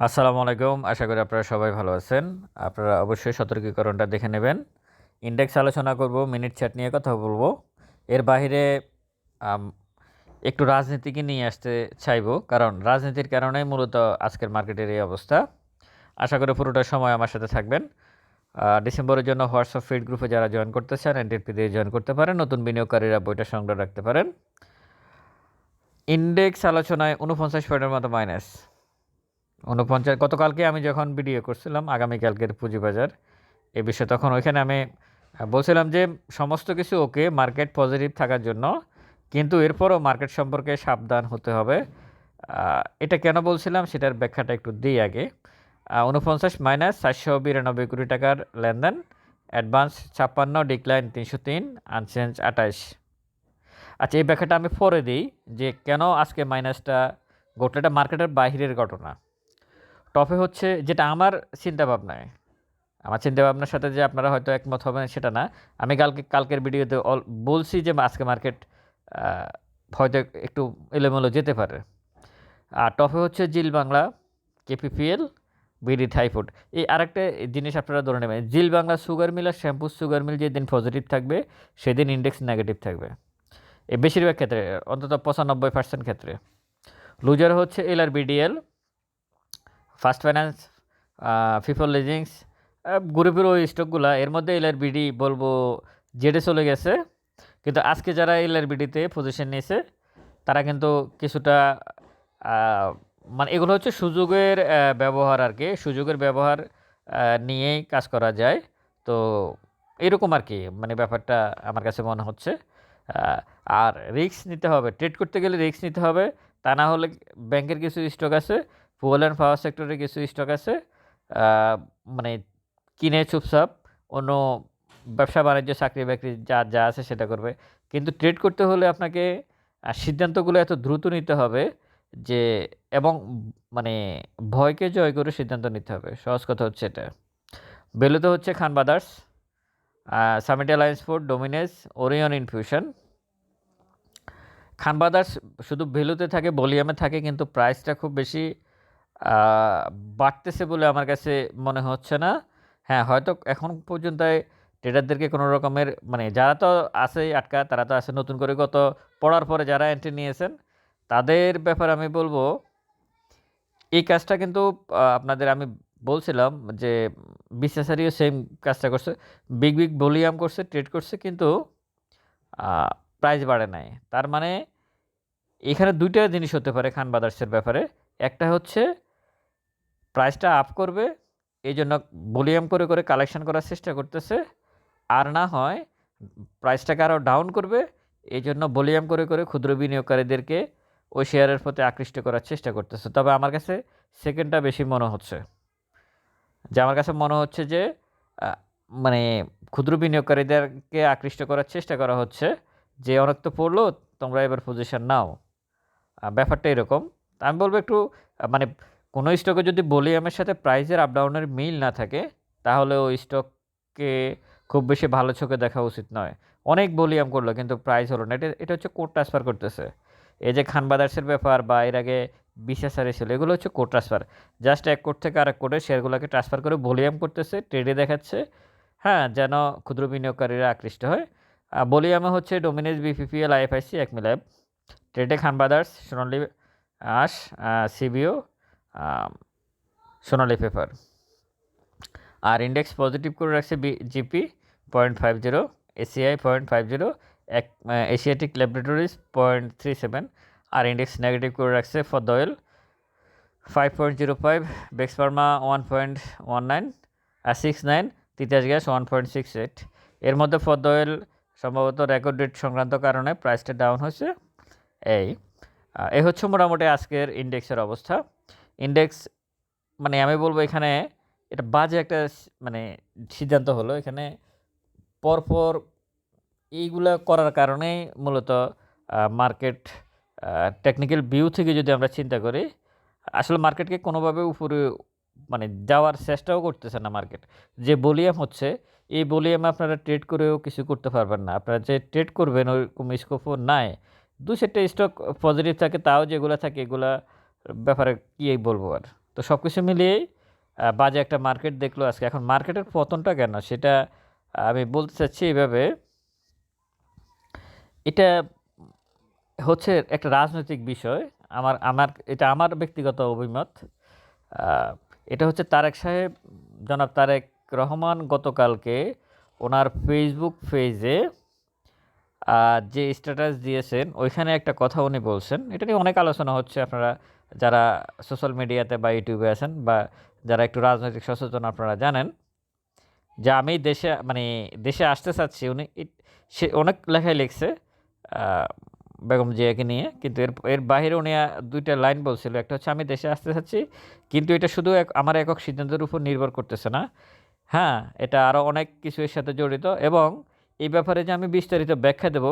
আসসালামু আলাইকুম। আশা করি আপনারা সবাই ভালো আছেন। আপনারা অবশ্যই সতর্কীকরণটা দেখে নেবেন। ইন্ডেক্স আলোচনা করব মিনিট চ্যাট নিয়ে কথা বলব। এর বাইরে আম, একটু রাজনীতিকে নিয়ে আসতে চাইব। কারণ রাজনীতির কারণেই মূলত আজকের মার্কেটের এই অবস্থা। আশা করি পুরোটা সময় আমার সাথে থাকবেন। ডিসেম্বরের জন্য হোয়াটসঅ্যাপ ফিড গ্রুপে যারা জয়েন করতে চান এনটিপি দিয়ে জয়েন করতে পারেন। নতুন বিনিয়োগকারীরা বইটা সংগ্রহ রাখতে পারেন। ইন্ডেক্স আলোচনায় উনপঞ্চাশ পয়েন্টের মতো মাইনাস। উনপঞ্চাশ গতকালকে আমি যখন ভিডিও করছিলাম, আগামীকালকের পুঁজিবাজার, এ বিষয়ে তখন ওইখানে আমি বলছিলাম যে সমস্ত কিছু ওকে মার্কেট পজিটিভ থাকার জন্য, কিন্তু এরপরও মার্কেট সম্পর্কে সাবধান হতে হবে। এটা কেন বলছিলাম সেটার ব্যাখ্যাটা একটু দিই আগে। উনপঞ্চাশ মাইনাস চারশো বিরানব্বই কোটি টাকার লেনদেন, অ্যাডভান্স ছাপ্পান্ন, ডিক্লাইন তিনশো তিন, আনচেঞ্জ আঠাইশ আচ্ছা এই ব্যাখ্যাটা আমি পরে দিই যে কেন আজকে মাইনাসটা ঘটলেটা মার্কেটের বাইরের ঘটনা। টপে হচ্ছে যেটা আমার চিন্তা ভাবনায় আমার চিন্তা ভাবনার সাথে যে আপনারা হয়তো একমত হবেন সেটা না। আমি কালকে, কালকের ভিডিওতে অল- বলছি যে আজকে মার্কেট হয়তো একটু এলোমেলো যেতে পারে। আর টপে হচ্ছে Zeal Bangla, KPPL, BD Thai Food এই আরেকটা জিনিস আপনারা ধরে নেবেন, জিল বাংলা সুগার মিল আর শ্যাম্পু সুগার মিল যেদিন পজিটিভ থাকবে, সেদিন ইন্ডেক্স নেগেটিভ থাকবে। এই বেশিরভাগ ক্ষেত্রে, অন্তত পঁচানব্বই পার্সেন্ট ক্ষেত্রে। লুজার হচ্ছে L R BDL first finance ফিফল leasings গ্রুপের ওই স্টকগুলো। এর মধ্যে এলআর বিডি বলব জেডে চলে গেছে। কিন্তু আজকে যারা এলআর বিডিতে পজিশন নিয়েছে, তারা কিন্তু কিছুটা মানে এগুলো হচ্ছে সুযোগের ব্যবহার আর কি। সুযোগের ব্যবহার নিয়েই কাজ করা যায়। তো এরকম আর কি মানে ব্যাপারটা আমার কাছে মনে হচ্ছে। আর রিস্ক নিতে হবে। ট্রেড করতে গেলে রিস্ক নিতে হবে। তা না হলে ব্যাংকের কিছু স্টক আছে ফুয়েল অ্যান্ড পাওয়ার সেক্টরে কিছু স্টক আছে মানে কিনে চুপচাপ, অন্য ব্যবসা বাণিজ্য, চাকরি বাকরি যা যা আছে সেটা করবে। কিন্তু ট্রেড করতে হলে আপনাকে সিদ্ধান্তগুলো এত দ্রুত নিতে হবে যে, এবং মানে ভয়কে জয় করে সিদ্ধান্ত নিতে হবে। সহজ কথা হচ্ছে এটা। বেলুতে হচ্ছে Khan brothers summit alliance port Dominage Orion infusion. Khan brothers শুধু ভেলুতে থাকে, ভলিউমে থাকে, কিন্তু প্রাইসটা খুব বেশি বাড়তেছে বলে আমার কাছে মনে হচ্ছে না। হ্যাঁ হয়তো এখন পর্যন্ত ট্রেডারদেরকে কোনো রকমের মানে যারা তো আছে আটকা, তারা তো আছে নতুন করে গত পড়ার পরে যারা এন্ট্রি নিয়েছেন, তাদের ব্যাপারে আমি বলব, এই কাজটা কিন্তু আপনাদের আমি বলছিলাম যে বিশ্বাসারিও সেম কাজটা করছে। বিগ বিগ ভলিউম করছে ট্রেড করছে, কিন্তু প্রাইস বাড়ে নাই। তার মানে এখানে দুইটা জিনিস হতে পারে খান ব্রাদার্সের ব্যাপারে। একটা হচ্ছে প্রাইসটা আপ করবে এই জন্য ভলিউম করে করে কালেকশন করার চেষ্টা করতেছে। আর না হয় প্রাইসটাকে আরও ডাউন করবে এই জন্য ভলিউম করে করে ক্ষুদ্র বিনিয়োগকারীদেরকে ওই শেয়ারের প্রতি আকৃষ্ট করার চেষ্টা করতেছে। তবে আমার কাছে সেকেন্ডটা বেশি মনে হচ্ছে। যে আমার কাছে মনে হচ্ছে যে মানে ক্ষুদ্র বিনিয়োগকারীদেরকে আকৃষ্ট করার চেষ্টা করা হচ্ছে। যে অনেক তো পড়ল, তোমরা এবার পজিশন নাও। ব্যাপারটা এরকম। আমি বলব একটু মানে কোনো স্টকে যদি ভলিউমের সাথে প্রাইসের আপ ডাউনের মিল না থাকে, তাহলে ওই স্টককে খুব বেশি ভালো চোখে দেখা উচিত নয়। অনেক ভলিউম করল, কিন্তু প্রাইস হলো না। এটা এটা হচ্ছে কোড ট্রান্সফার করতেছে। এই যে খান ব্রাদার্সের ব্যাপার বা এর আগে বিশেষারে ছিল, এগুলো হচ্ছে কোড ট্রান্সফার জাস্ট এক কোড থেকে আরেক কোডে শেয়ারগুলোকে ট্রান্সফার করে ভলিউম করতেছে ট্রেডে দেখাচ্ছে। হ্যাঁ যেন ক্ষুদ্র বিনিয়োগকারীরা আকৃষ্ট হয়। আর ভলিউমে হচ্ছে ডোমিনেজ বিপিপিএল আইএফআইসি এক মিলাব ট্রেডে খান ব্রাদার্স সোনালি আশ সিবিও সোনালি পেপার আর ইন্ডেক্স পজিটিভ করে রাখছে GP point five zero ACI point five zero এক Asiatic laboratories point three seven আর ইন্ডেক্স নেগেটিভ করে রাখছে ফর দয়েল five point zero five Beximco pharma one point one nine আর six nine Titas gas one point six eight এর মধ্যে for দয়েল সম্ভবত record date সংক্রান্ত কারণে প্রাইসটা ডাউন হয়েছে। এই এই হচ্ছে মোটামুটি আজকের ইন্ডেক্সের অবস্থা। ইন্ডেক্স মানে আমি বলব এখানে এটা বাজে একটা মানে সিদ্ধান্ত হলো। এখানে পরপর এইগুলা করার কারণেই মূলত মার্কেট টেকনিক্যাল ভিউ থেকে যদি আমরা চিন্তা করি, আসলে মার্কেটকে কোনোভাবে উপরে মানে যাওয়ার চেষ্টাও করতেছে না মার্কেট যে ভলিউম হচ্ছে, এই ভলিউমে আপনারা ট্রেড করেও কিছু করতে পারবেন না। আপনারা যে ট্রেড করবেন ওইরকম স্কোপও নাই। দু চারটে স্টক পজিটিভ থাকে, তাও যেগুলো থাকে, এগুলা ব্যাপারে কী বলব আর। তো সব কিছু মিলিয়েই বাজে একটা মার্কেট দেখল আজকে। এখন মার্কেটের পতনটা কেন? সেটা আমি বলতে চাচ্ছি এইভাবে, এটা হচ্ছে একটা রাজনৈতিক বিষয়। আমার আমার, এটা আমার ব্যক্তিগত অভিমত। এটা হচ্ছে তারেক সাহেব, জনাব তারেক রহমান গতকালকে ওনার ফেসবুক পেজে যে স্ট্যাটাস দিয়েছেন, ওইখানে একটা কথা উনি বলছেন। এটা নিয়ে অনেক আলোচনা হচ্ছে, আপনারা যারা সোশ্যাল মিডিয়াতে বা ইউটিউবে আছেন বা যারা একটু রাজনৈতিক সচেতন আপনারা জানেন, যে আমি দেশে মানে দেশে আসতে চাচ্ছি, উনি সে অনেক লেখায় লিখছে বেগম জিয়াকে নিয়ে, কিন্তু এর এর বাইরে উনি দুইটা লাইন বলছিল, একটা হচ্ছে, আমি দেশে আসতে চাচ্ছি, কিন্তু এটা শুধু এক, আমার একক সিদ্ধান্তের উপর নির্ভর করতেছে না। হ্যাঁ এটা আরও অনেক কিছু এর সাথে জড়িত এবং এই ব্যাপারে যে আমি বিস্তারিত ব্যাখ্যা দেব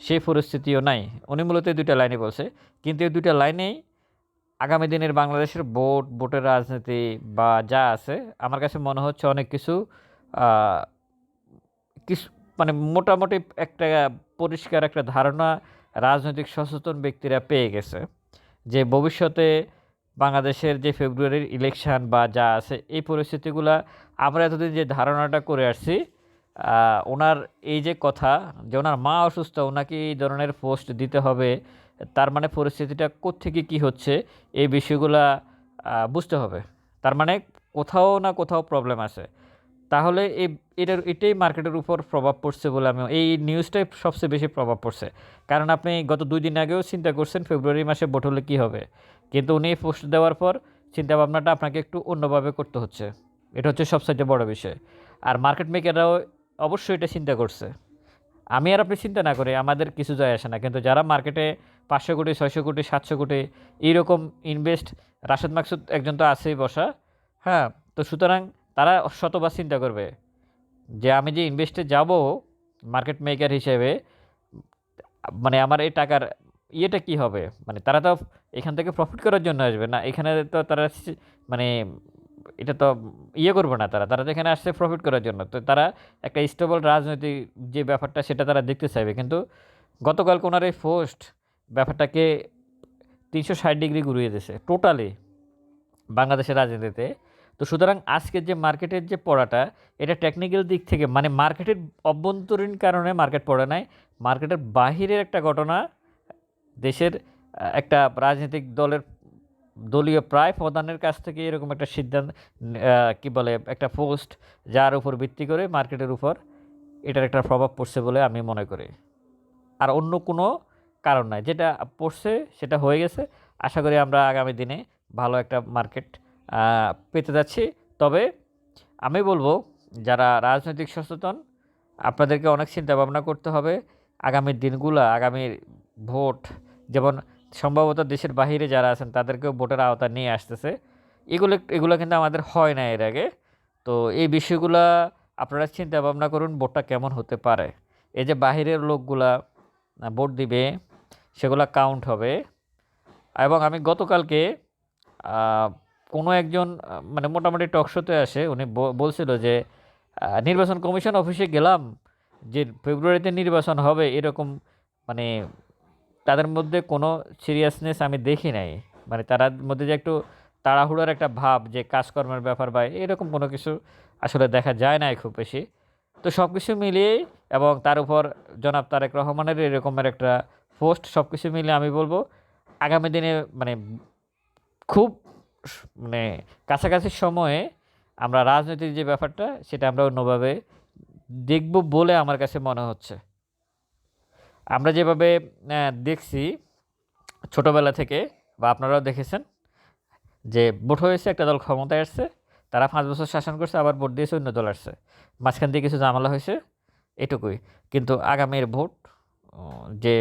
সেই পরিস্থিতিও নাই। উনি মূলত দুইটা লাইনে বলছে, কিন্তু এই দুইটা লাইনেই আগামী দিনের বাংলাদেশের ভোট, ভোটের রাজনীতি বা যা আছে, আমার কাছে মনে হচ্ছে অনেক কিছু কিছু মানে মোটামুটি একটা পরিষ্কার একটা ধারণা রাজনৈতিক সচেতন ব্যক্তিরা পেয়ে গেছে যে ভবিষ্যতে বাংলাদেশের যে ফেব্রুয়ারির ইলেকশন বা যা আছে, এই পরিস্থিতিগুলা আমরা এতদিন যে ধারণাটা করে আসছি ওনার এই যে কথা যে ওনার মা অসুস্থ, ওনাকে এই ধরনের পোস্ট দিতে হবে তার মানে পরিস্থিতিটা কোত্থেকে কী হচ্ছে, এই বিষয়গুলা বুঝতে হবে। তার মানে কোথাও না কোথাও প্রবলেম আছে। তাহলে এই এটার, এটাই মার্কেটের উপর প্রভাব পড়ছে বলে আমি, এই নিউজটাই সবচেয়ে বেশি প্রভাব পড়ছে। কারণ আপনি গত দুই দিন আগেও চিন্তা করছেন ফেব্রুয়ারি মাসে ভোট হলে কী হবে। কিন্তু উনি পোস্ট দেওয়ার পর চিন্তা ভাবনাটা আপনাকে একটু অন্যভাবে করতে হচ্ছে। এটা হচ্ছে সবচেয়ে বড় বিষয়। আর মার্কেট মেকাররাও অবশ্যই এটা চিন্তা করছে। আমি আর আপনি চিন্তা না করি আমাদের কিছু যায় আসে না। কিন্তু যারা মার্কেটে পাঁচশো কোটি, ছয়শো কোটি, সাতশো কোটি এইরকম ইনভেস্ট রাশেদ মাকসুদ একজন তো আছেই বসা। হ্যাঁ তো সুতরাং তারা শতবার চিন্তা করবে যে আমি যে ইনভেস্টে যাব মার্কেট মেকার হিসেবে মানে আমার এই টাকার ইয়েটা কি হবে? মানে তারা তো এখান থেকে প্রফিট করার জন্য আসবে না, এখানে তো তারা মানে এটা তো ইয়ে করবে না তারা তারা তো এখানে আসছে প্রফিট করার জন্য। তো তারা একটা স্টেবল রাজনৈতিক যে ব্যাপারটা সেটা তারা দেখতে চাইবে। কিন্তু গতকাল ওনার এই পোস্ট ব্যাপারটাকে তিনশো ষাট ডিগ্রি ঘুরিয়ে দিয়েছে টোটালি বাংলাদেশের রাজনীতিতে। তো সুতরাং আজকের যে মার্কেটের যে পড়াটা, এটা টেকনিক্যাল দিক থেকে মানে মার্কেটের অভ্যন্তরীণ কারণে মার্কেট পড়ে নাই মার্কেটের বাহিরের একটা ঘটনা, দেশের একটা রাজনৈতিক দলের দলীয় প্রায় প্রধানের কাছ থেকে এরকম একটা সিদ্ধান্ত কি বলে, একটা পোস্ট যার উপর ভিত্তি করে মার্কেটের উপর এটার একটা প্রভাব পড়ছে বলে আমি মনে করি। আর অন্য কোনো কারণ নাই। যেটা পড়ছে সেটা হয়ে গেছে। আশা করি আমরা আগামী দিনে ভালো একটা মার্কেট পেতে যাচ্ছি। তবে আমি বলব, যারা রাজনৈতিক সচেতন, আপনাদেরকে অনেক চিন্তা ভাবনা করতে হবে। আগামী দিনগুলো, আগামী ভোট, যেমন সম্ভবত দেশের বাইরে যারা আছেন, তাদেরকেও ভোটের আওতা নিয়ে আসতেছে। এগুলো এগুলো কিন্তু আমাদের হয় না এর আগে। তো এই বিষয়গুলো আপনারা চিন্তা ভাবনা করুন, ভোটটা কেমন হতে পারে। এই যে বাহিরের লোকগুলা ভোট দিবে সেগুলা কাউন্ট হবে। এবং আমি গতকালকে কোনো একজন মানে মোটামুটি টকশোতে আসে, উনি বলছিল যে নির্বাচন কমিশন অফিসে গেলাম, যে ফেব্রুয়ারিতে নির্বাচন হবে, এরকম মানে তাদের মধ্যে কোনো সিরিয়াসনেস আমি দেখি নাই। মানে তার মধ্যে যে একটু তাড়াহুড়োর একটা ভাব, যে কাজকর্মের ব্যাপার বা এরকম কোনো কিছু আসলে দেখা যায় না খুব বেশি। তো সব কিছু মিলিয়েই এবং তার উপর জনাব তারেক রহমানের এরকমের একটা পোস্ট সব কিছু মিলে আমি বলব, আগামী দিনে মানে খুব মানে কাছাকাছি সময়ে আমরা রাজনৈতিক যে ব্যাপারটা, সেটা আমরা অন্যভাবে দেখব বলে আমার কাছে মনে হচ্ছে। আমরা যেভাবে দেখছি ছোটোবেলা থেকে, বা আপনারাও দেখেছেন, যে ভোট হয়েছে, একটা দল ক্ষমতায় আসছে, তারা পাঁচ বছর শাসন করছে, আবার ভোট দিয়েছে, অন্য দল আসছে। মাঝখান দিয়ে কিছু ঝামেলা হয়েছে, এটুকুই। কিন্তু আগামীর ভোট যে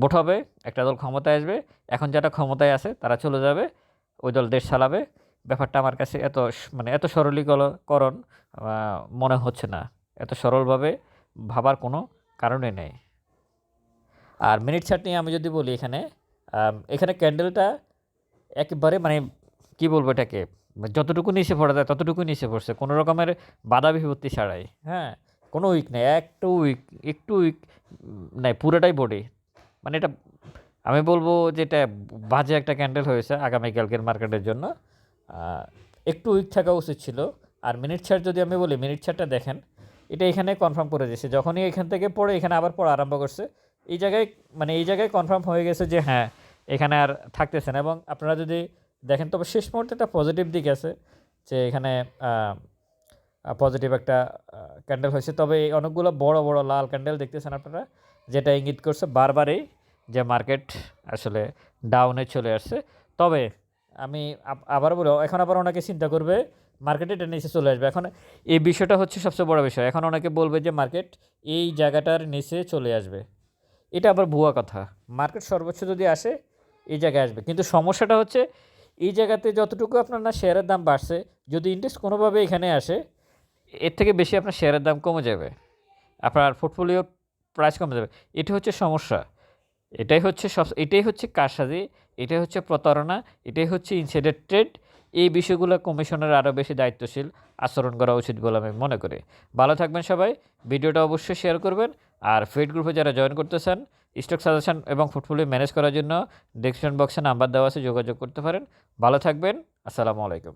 ভোট হবে, একটা দল ক্ষমতায় আসবে, এখন যারা ক্ষমতায় আছে তারা চলে যাবে, ওই দল দেশ চালাবে। ব্যাপারটা আমার কাছে এত মানে এত সরলীকরণ মনে হচ্ছে না। এত সরলভাবে ভাবার কোনো কারণে নেই। আর মিনিট ছাট নিয়ে আমি যদি বলি এখানে এখানে ক্যান্ডেলটা একেবারে মানে কি বলব এটাকে? যতটুকু নিচে পড়া যায় ততটুকু নিচে পড়ছে। কোনো রকমের বাধা বিপত্তি ছাড়াই হ্যাঁ? কোনো উইক নেই, একটু উইক একটু উইক নাই, পুরোটাই বডি মানে এটা, আমি বলব যে এটা বাজে একটা ক্যান্ডেল হয়েছে আগামীকালকের মার্কেটের জন্য। একটু উইক থাকা উচিত ছিল। আর মিনিট ছাড় যদি আমি বলি মিনিট ছাড়টা দেখেন, এটা এখানে কনফার্ম করে দিয়েছে। যখনই এখান থেকে পড়ে, এখানে আবার পড়া আরম্ভ করছে। এই জায়গায় মানে এই জায়গায় কনফার্ম হয়ে গেছে যে হ্যাঁ এখানে আর থাকতেছে না। এবং আপনারা যদি দেখেন, তবে শেষ মুহূর্তে একটা পজিটিভ দিক আছে যে এখানে পজিটিভ একটা ক্যান্ডেল হয়েছে। তবে অনেকগুলো বড় বড় লাল ক্যান্ডেল দেখতেছেন আপনারা। যেটা ইঙ্গিত করছে বারবারই যে মার্কেট আসলে ডাউনে চলে আসছে। তবে আমি আবার বলো এখন আবার অনেকে চিন্তা করবে, মার্কেটে এটা নিচে চলে আসবে। এখন এই বিষয়টা হচ্ছে সবচেয়ে বড় বিষয়। এখন অনেকে বলবে যে মার্কেট এই জায়গাটার নিচে চলে আসবে। এটা আবার ভুয়া কথা। মার্কেট সর্বোচ্চ যদি আসে, এই জায়গায় আসবে। কিন্তু সমস্যাটা হচ্ছে, এই জায়গাতে যতটুকু আপনার না শেয়ারের দাম বাড়ছে, যদি ইন্টারেস্ট কোনোভাবে এখানে আসে, এর থেকে বেশি আপনার শেয়ারের দাম কমে যাবে। আপনার পোর্টফোলিওর প্রাইস কমে যাবে। এটা হচ্ছে সমস্যা। এটাই হচ্ছে সব, এটাই হচ্ছে কারসাজি, এটাই হচ্ছে প্রতারণা, এটাই হচ্ছে ইনসাইডার ট্রেড এই বিষয়গুলো কমিশনের আরও বেশি দায়িত্বশীল আচরণ করা উচিত বলে আমি মনে করি। ভালো থাকবেন সবাই, ভিডিওটা অবশ্যই শেয়ার করবেন। আর ফেড গ্রুপে যারা জয়েন করতে চান স্টক সাজেশন এবং পোর্টফোলিও ম্যানেজ করার জন্য ডেসক্রিপশন বক্সে নাম্বার দেওয়া আছে, যোগাযোগ করতে পারেন। ভালো থাকবেন, আসসালামু আলাইকুম।